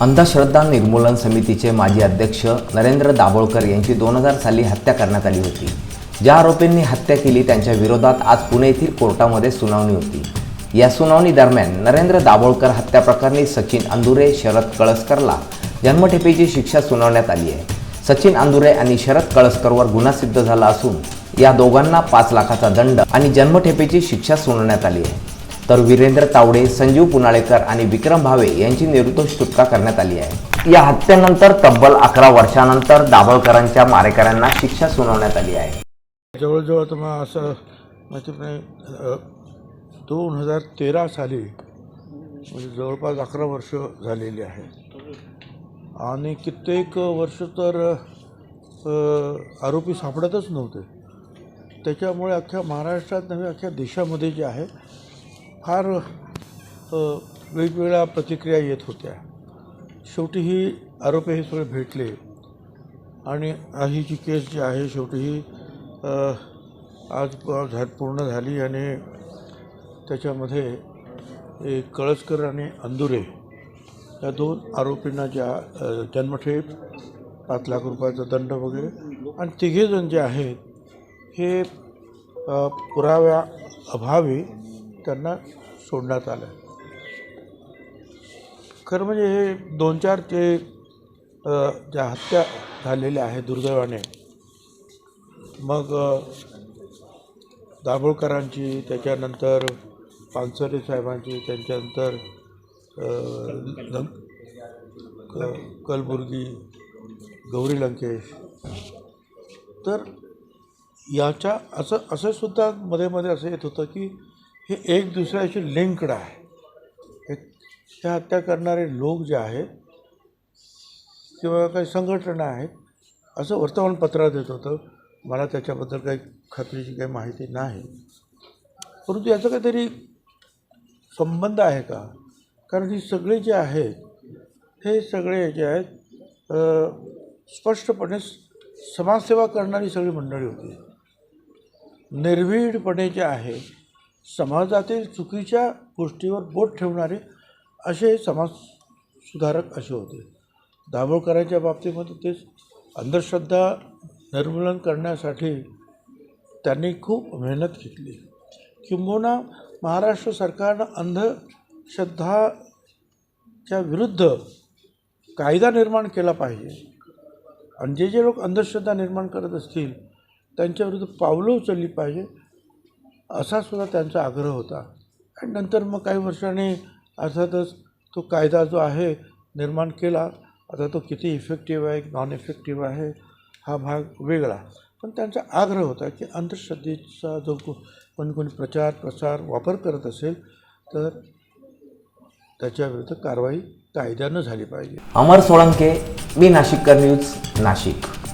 अंधश्रद्धा निर्मूलन समितीचे माजी अध्यक्ष नरेंद्र दाभोळकर यांची दोन हजार साली हत्या करण्यात आली होती. ज्या आरोपींनी हत्या केली त्यांच्या विरोधात आज पुणे येथील कोर्टामध्ये सुनावणी होती. या सुनावणी दरम्यान नरेंद्र दाभोळकर हत्या प्रकरणी सचिन अंदुरे शरद कळसकरला जन्मठेपेची शिक्षा सुनावण्यात आली आहे. सचिन अंदुरे आणि शरद कळसकरवर गुन्हा सिद्ध झाला असून या दोघांना पाच लाखाचा दंड आणि जन्मठेपेची शिक्षा सुनावण्यात आली आहे. तर वीरेंद्र तावडे संजीव पुनाळेकर आणि विक्रम भावे यांची निर्दोष सुटका करण्यात आली आहे. या हत्येनंतर तब्बल अकरा वर्षानंतर दाभोळकरांच्या मारेकऱ्यांना शिक्षा सुनावण्यात आली आहे. जवळजवळ तुम्हाला असं माहिती दोन हजार तेरा साली म्हणजे जवळपास अकरा वर्ष झालेली आहे. आणि कित्येक वर्ष तर आरोपी सापडतच नव्हते. त्याच्यामुळे अख्ख्या महाराष्ट्रात नव्हे अख्ख्या देशामध्ये जे आहे फार वेगवेगळ्या प्रतिक्रिया येत होत्या. शेवटी ही आरोपी हे सगळे भेटले. आणि ही जी केस जी आहे शेवटी ही आज प- झा पूर्ण झाली आणि त्याच्यामध्ये एक कळसकर आणि अंदुरे या दोन आरोपींना ज्या जन्मठेप पाच लाख रुपयाचा दंड वगैरे आणि तिघेजण जे आहेत हे पुराव्या अभावी त्यांना सोडण्यात आलं. खरं म्हणजे हे दोन चार ते ज्या हत्या झालेल्या आहेत दुर्दैवाने मग दाभोळकरांची त्याच्यानंतर पानसरे साहेबांची त्यांच्यानंतर क- कलबुर्गी गौरी लंकेश. तर याच्या असं असं सुद्धा मध्ये मध्ये असं येत होतं की हे एक दुसऱ्याशी लिंकड आहे. हे- हत्या करणारे लोक जे आहेत किंवा काही संघटना आहेत असं वर्तमानपत्रात येत होतं. मला त्याच्याबद्दल काही खात्रीची काही माहिती नाही. परंतु याचा काहीतरी संबंध आहे का? कारण ही सगळे जे आहेत हे सगळे जे आहेत स्पष्टपणे समाजसेवा करणारी सगळी मंडळी होती. निर्भीडपणे जे आहे समाजातील चुकीच्या गोष्टीवर बोट ठेवणारे असे समाज सुधारक असे होते. दाभोळकरांच्या बाबतीमध्ये तेच अंधश्रद्धा निर्मूलन करण्यासाठी त्यांनी खूप मेहनत घेतली. किंबहुना महाराष्ट्र सरकारनं अंधश्रद्धाच्या विरुद्ध कायदा निर्माण केला पाहिजे. आणि जे जे लोक अंधश्रद्धा निर्माण करत असतील त्यांच्याविरुद्ध पावलं उचलली पाहिजे. असा सुद्धा त्यांचा आग्रह होता. आणि नंतर मग काही वर्षांनी अर्थातच तो कायदा जो आहे निर्माण केला. आता तो किती इफेक्टिव्ह आहे नॉन इफेक्टिव्ह आहे हा भाग वेगळा. पण त्यांचा आग्रह होता की अंधश्रद्धेचा जो को- कोणी कोणी प्रचार प्रसार वापर करत असेल तर त्याच्याविरुद्ध कारवाई कायद्यानं झाली पाहिजे. अमर सोळंके मी नाशिककर न्यूज नाशिक.